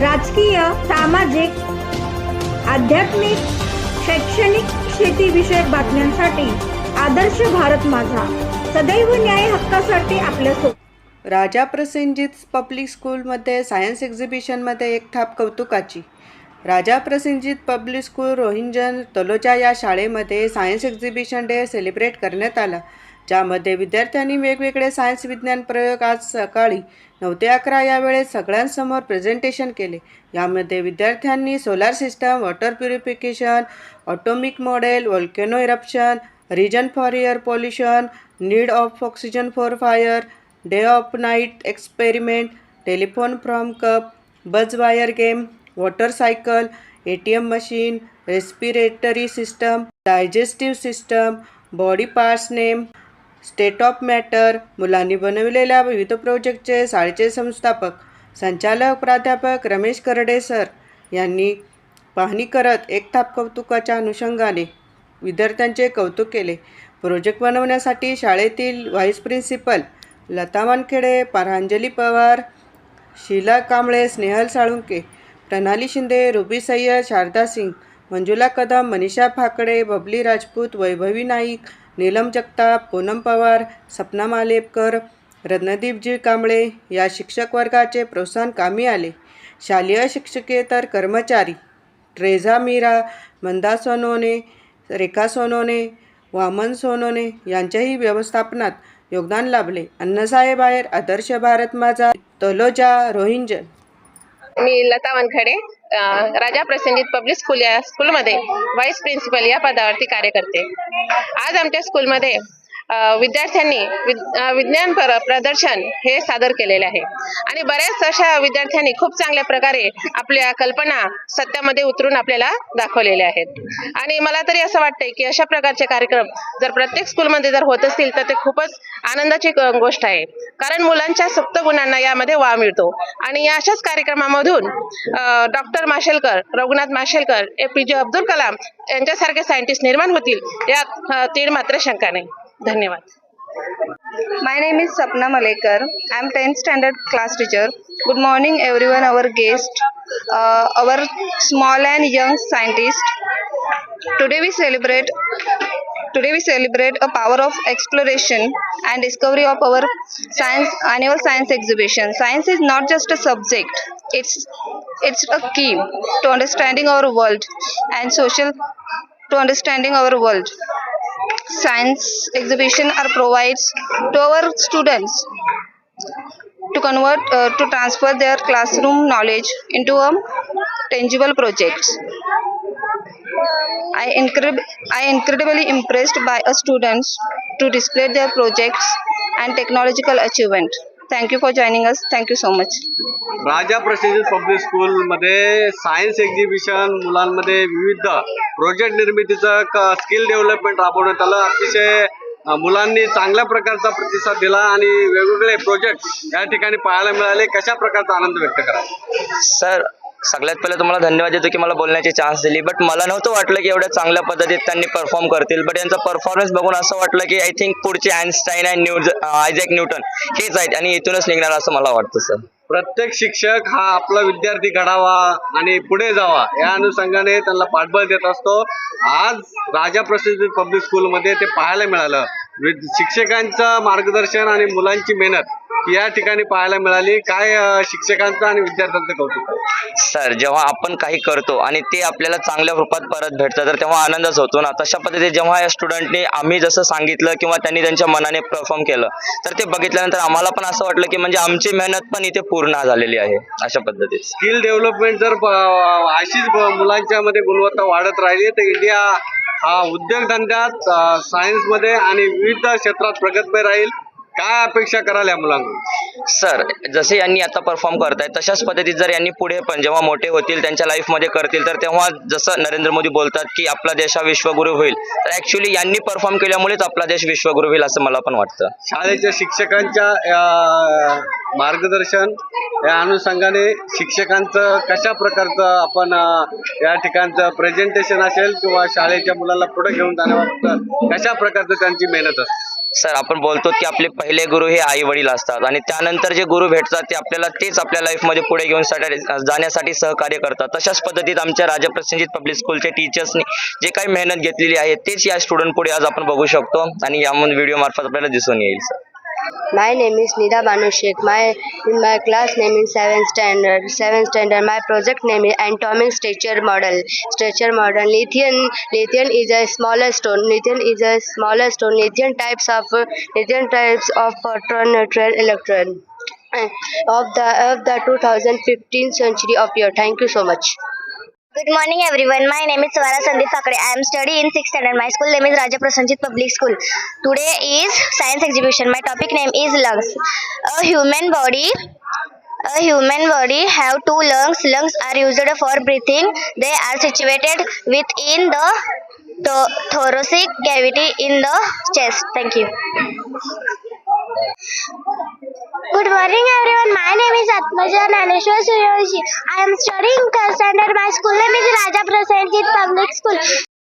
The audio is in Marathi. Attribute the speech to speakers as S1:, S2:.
S1: राजकीय सामाजिक आध्यात्मिक शैक्षणिक शेतीविषयक बातम्यांसाठी आदर्श भारत माझा. सदैव न्याय हक्कासाठी आपल्यासोबत
S2: राजा प्रसेनजित पब्लिक स्कूलमध्ये सायन्स एक्झिबिशनमध्ये एक थाप कौतुकाची. राजा प्रसेनजित पब्लिक स्कूल रोहिंजन तलोजा या शाळेमध्ये सायन्स एक्झिबिशन डे सेलिब्रेट करण्यात आला. ज्यामध्ये विद्यार्थ्यांनी वेगवेगळे सायन्स विज्ञान प्रयोग आज सकाळी नऊ ते अकरा या वेळेस सगळ्यांसमोर प्रेझेंटेशन केले. यामध्ये विद्यार्थ्यांनी solar system water purification atomic model volcano eruption reason for air pollution need of oxygen for fire day of night experiment telephone from cup buzz wire game water cycle A T M machine respiratory system digestive system body parts name state of matter मुलांनी बनविलेल्या विविध प्रोजेक्टचे शाळेचे संस्थापक संचालक प्राध्यापक रमेश करडे सर यांनी पाहणी करत एक थाप कौतुकाच्या अनुषंगाने विद्यार्थ्यांचे कौतुक केले. प्रोजेक्ट बनवण्यासाठी शाळेतील vice principal Lata Wankhede Paranjali Pawar Sheela Kamble Snehal Salunke Pranali Shinde Ruby Sayyed Sharada Singh Manjula Kadam Manisha Phakde Babli Rajput Vaibhavi Naik Neelam Jagtap Poonam Pawar Sapna Malepkar रत्नदीपजी Kamble या शिक्षक वर्गाचे प्रोत्साहन कामी आले. शालेय शिक्षकेतर कर्मचारी ट्रेझा मीरा मंदा सोनोने रेखा सोनोने वामन सोनोने यांच्याही व्यवस्थापनात योगदान लाभले. अण्णासाहेब आहेर आदर्श भारत माझा तलोजा रोहिंजन.
S3: मी लता वानखडे. राजा प्रसंगीत पब्लिक स्कूल या स्कूलमध्ये व्हाईस प्रिन्सिपल या पदावरती कार्य करते. आज आमच्या स्कूलमध्ये विद्यार्थ्यांनी विज्ञान प्रदर्शन हे सादर केलेले आहे. आणि बऱ्याच अशा विद्यार्थ्यांनी खूप चांगल्या प्रकारे आपल्या कल्पना सत्यामध्ये उतरून आपल्याला दाखवलेल्या आहेत. आणि मला तरी असं वाटतंय की अशा प्रकारचे कार्यक्रम जर प्रत्येक स्कूलमध्ये जर होत असतील तर ते खूपच आनंदाची गोष्ट आहे. कारण मुलांच्या सुप्त गुणांना यामध्ये वाव मिळतो. आणि या अशाच कार्यक्रमामधून doctor Mashelkar Raghunath Mashelkar A P J Abdul Kalam यांच्यासारखे सायंटिस्ट निर्माण होतील यात अ, तीळ मात्र शंका नाही. धन्यवाद
S4: My name is Sapna Malekar. I am 10th standard class teacher. Good morning everyone, our guest, uh, our small and young scientist. Today we celebrate Today we celebrate a power of exploration and discovery of our science annual science exhibition. Science is not just a subject; it's it's a key to understanding our world and social to understanding our world. Science exhibition are provides to our students to convert uh, to transfer their classroom knowledge into a tangible projects. I incred- I incredibly impressed by a students to display their projects and technological achievement. Thank you for joining us. Thank you so much.
S5: Raja Prasenjit public स्कूलमध्ये सायन्स एक्झिबिशन मुलांमध्ये विविध प्रोजेक्ट निर्मितीचं स्किल डेव्हलपमेंट राबवण्यात आलं. अतिशय मुलांनी चांगल्या प्रकारचा प्रतिसाद दिला आणि वेगवेगळे प्रोजेक्ट या ठिकाणी पाहायला मिळाले. कशा प्रकारचा आनंद व्यक्त करा?
S6: सर सगळ्यात पहिले तुम्हाला धन्यवाद देतो की मला बोलण्याची चान्स दिली. बट मला नव्हतं वाटलं की एवढ्या चांगल्या पद्धतीत त्यांनी परफॉर्म करतील. बट यांचा परफॉर्मन्स बघून असं वाटलं की आय थिंक पुढचे Einstein and news Isaac Newton हेच आहेत आणि इथूनच निघणार असं मला वाटतं सर.
S5: प्रत्येक शिक्षक हा आपला विद्यार्थी घडावा आणि पुढे जावा या अनुषंगाने त्यांना पाठबळ देत असतो. आज राजा प्रसिद्ध पब्लिक स्कूलमध्ये ते पाहायला मिळालं. शिक्षकांचं मार्गदर्शन आणि मुलांची मेहनत या ठिकाणी पाहायला मिळाली. काय शिक्षकांचं आणि विद्यार्थ्यांचं कौतुक?
S6: सर जेव्हा आपण काही करतो आणि ते आपल्याला चांगल्या रूपात परत भेटतं तर तेव्हा आनंदच होतो ना. तशा पद्धतीने जेव्हा या स्टुडंटने आम्ही जसं सांगितलं किंवा त्यांनी त्यांच्या मनाने परफॉर्म केलं तर ते बघितल्यानंतर आम्हाला पण असं वाटलं की म्हणजे आमची मेहनत पण इथे पूर्ण झालेली आहे अशा पद्धतीत.
S5: स्किल डेव्हलपमेंट जर अशीच मुलांच्या मध्ये गुणवत्ता वाढत राहिली तर इंडिया उद्योगधंद्यात सायन्समध्ये आणि विविध क्षेत्रात प्रगतमय राहील. काय अपेक्षा कराल या मुलांकडून?
S6: सर जसे यांनी आता परफॉर्म करतायत तशाच पद्धतीत जर यांनी पुढे पण जेव्हा मोठे होतील त्यांच्या लाईफमध्ये करतील तर तेव्हा जसं नरेंद्र मोदी बोलतात की आपला देश हा विश्वगुरु होईल. तर ऍक्च्युली यांनी परफॉर्म केल्यामुळेच आपला देश विश्वगुरु होईल असं मला पण वाटतं.
S5: शाळेच्या शिक्षकांच्या मार्गदर्शन या अनुषंगाने शिक्षकांचं कशा प्रकारचं आपण या ठिकाणचं प्रेझेंटेशन असेल किंवा शाळेच्या मुलाला पुढे घेऊन जाण्याबाबत कशा प्रकारचं त्यांची मेहनत असते?
S6: सर आपण बोलतो की आपले पहिले गुरु हे आई वडील असतात आणि त्यानंतर जे गुरु भेटतात ते आपल्याला तेच आपल्या लाईफमध्ये पुढे घेऊन जाण्यासाठी सहकार्य करतात. तशाच पद्धतीत आमच्या राजा प्रसेनजित पब्लिक स्कूलच्या टीचर्सनी जे काही मेहनत घेतलेली आहे तेच या स्टुडंट पुढे आज आपण बघू शकतो आणि यामधून व्हिडिओ मार्फत आपल्याला दिसून येईल sir.
S7: My name is Nida Banu Sheikh. My in my class name is seventh standard. Seventh standard. My project name is atomic structure model. Structure model. Lithium. Lithium is a smaller stone. Lithium is a smaller stone. Lithium types of lithium types of proton, neutron, electron. Uh, Of the of the 2015 century of year. Thank you so much.
S8: Good morning everyone. My name is Swara Sandeep Fakre. I am studying in 6th standard. My school name is Raja Prasanjit Public School. Today is science exhibition. My topic name is lungs. A human body a human body have two lungs. Lungs are used for breathing. They are situated within the tho- thoracic cavity in the chest. Thank you. Good morning everyone. My name is Atmaja Naneshwar Suryavanshi. I am studying third standard. My school name is Raja Prasenjit Public School.